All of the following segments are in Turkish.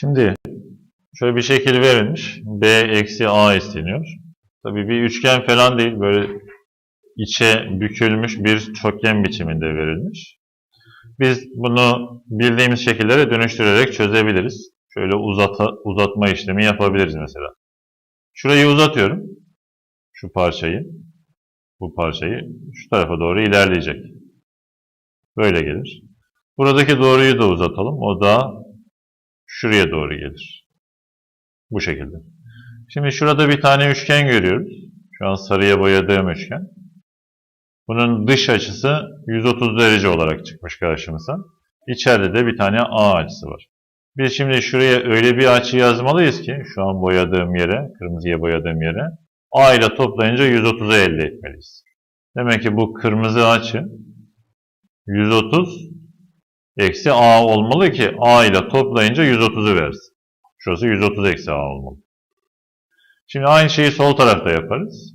Şimdi şöyle bir şekil verilmiş. B eksi A isteniyor. Tabii bir üçgen falan değil. Böyle içe bükülmüş bir çokgen biçiminde verilmiş. Biz bunu bildiğimiz şekillere dönüştürerek çözebiliriz. Şöyle uzata, uzatma işlemi yapabiliriz mesela. Şurayı uzatıyorum. Şu parçayı. Bu parçayı şu tarafa doğru ilerleyecek. Böyle gelir. Buradaki doğruyu da uzatalım. O da şuraya doğru gelir. Bu şekilde. Şimdi şurada bir tane üçgen görüyoruz. Şu an sarıya boyadığım üçgen. Bunun dış açısı 130 derece olarak çıkmış karşımıza. İçeride de bir tane A açısı var. Biz şimdi şuraya öyle bir açı yazmalıyız ki şu an boyadığım yere, kırmızıya boyadığım yere A ile toplayınca 130'u elde etmeliyiz. Demek ki bu kırmızı açı 130 eksi A olmalı ki A ile toplayınca 130'u versin. Şurası 130 eksi A olmalı. Şimdi aynı şeyi sol tarafta yaparız.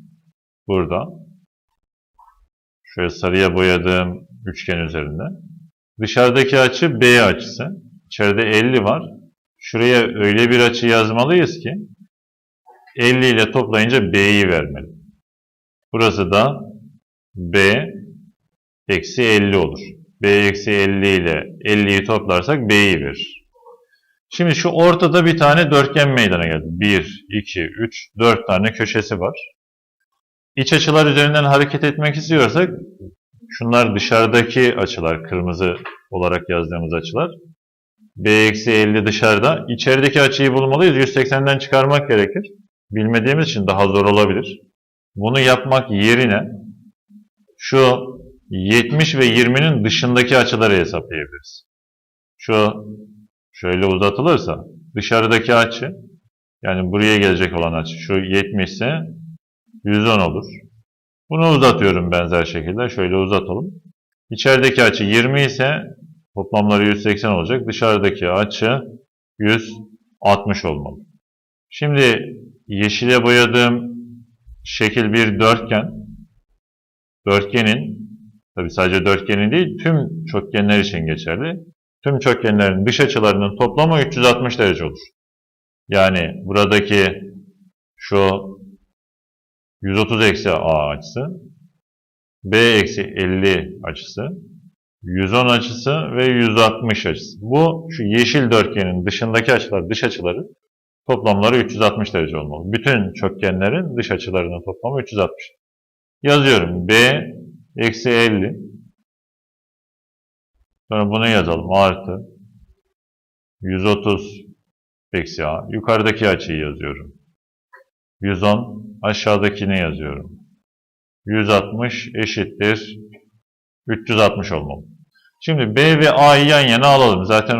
Burada. Şöyle sarıya boyadığım üçgen üzerinde. Dışarıdaki açı B açısı. İçeride 50 var. Şuraya öyle bir açı yazmalıyız ki 50 ile toplayınca B'yi vermeli. Burası da B eksi 50 olur. B eksi 50 ile 50'yi toplarsak B'yi verir. Şimdi şu ortada bir tane dörtgen meydana geldi. 1, 2, 3, 4 tane köşesi var. İç açılar üzerinden hareket etmek istiyorsak şunlar dışarıdaki açılar, kırmızı olarak yazdığımız açılar. B eksi 50 dışarıda. İçerideki açıyı bulmalıyız. 180'den çıkarmak gerekir. Bilmediğimiz için daha zor olabilir. Bunu yapmak yerine şu 70 ve 20'nin dışındaki açıları hesaplayabiliriz. Şu şöyle uzatılırsa dışarıdaki açı yani buraya gelecek olan açı şu 70 ise 110 olur. Bunu uzatıyorum benzer şekilde. Şöyle uzatalım. İçerideki açı 20 ise toplamları 180 olacak. Dışarıdaki açı 160 olmalı. Şimdi yeşile boyadığım şekil bir dörtgen. Dörtgenin, tabi sadece dörtgenin değil, tüm çokgenler için geçerli. Tüm çokgenlerin dış açılarının toplamı 360 derece olur. Yani buradaki şu 130 eksi A açısı, B eksi 50 açısı, 110 açısı ve 160 açısı. Bu şu yeşil dörtgenin dışındaki açılar, dış açıları toplamları 360 derece olmalı. Bütün çokgenlerin dış açılarının toplamı 360. Yazıyorum. B eksi 50. Sonra bunu yazalım. Artı 130 eksi A. Yukarıdaki açıyı yazıyorum. 110 aşağıdakini yazıyorum. 160 eşittir 360 olmalı. Şimdi B ve A'yı yan yana alalım. Zaten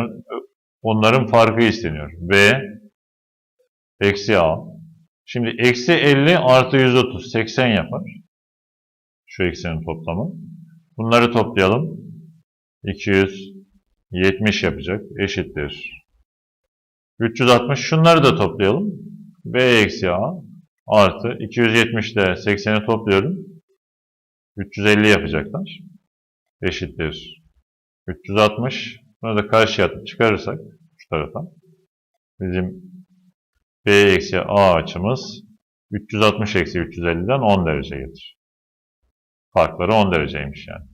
onların farkı isteniyor. B eksi A. Şimdi eksi 50 artı 130 80 yapar. Şu eksenin toplamı. Bunları toplayalım. 270 yapacak. Eşittir. 360. Şunları da toplayalım. B eksi A artı 270 ile 80'i topluyorum. 350 yapacaklar. Eşittir. 360. Bunu da karşıya çıkarırsak şu tarafa bizim B eksi A açımız 360 eksi 350'den 10 derece gelir. Farkları 10 dereceymiş yani.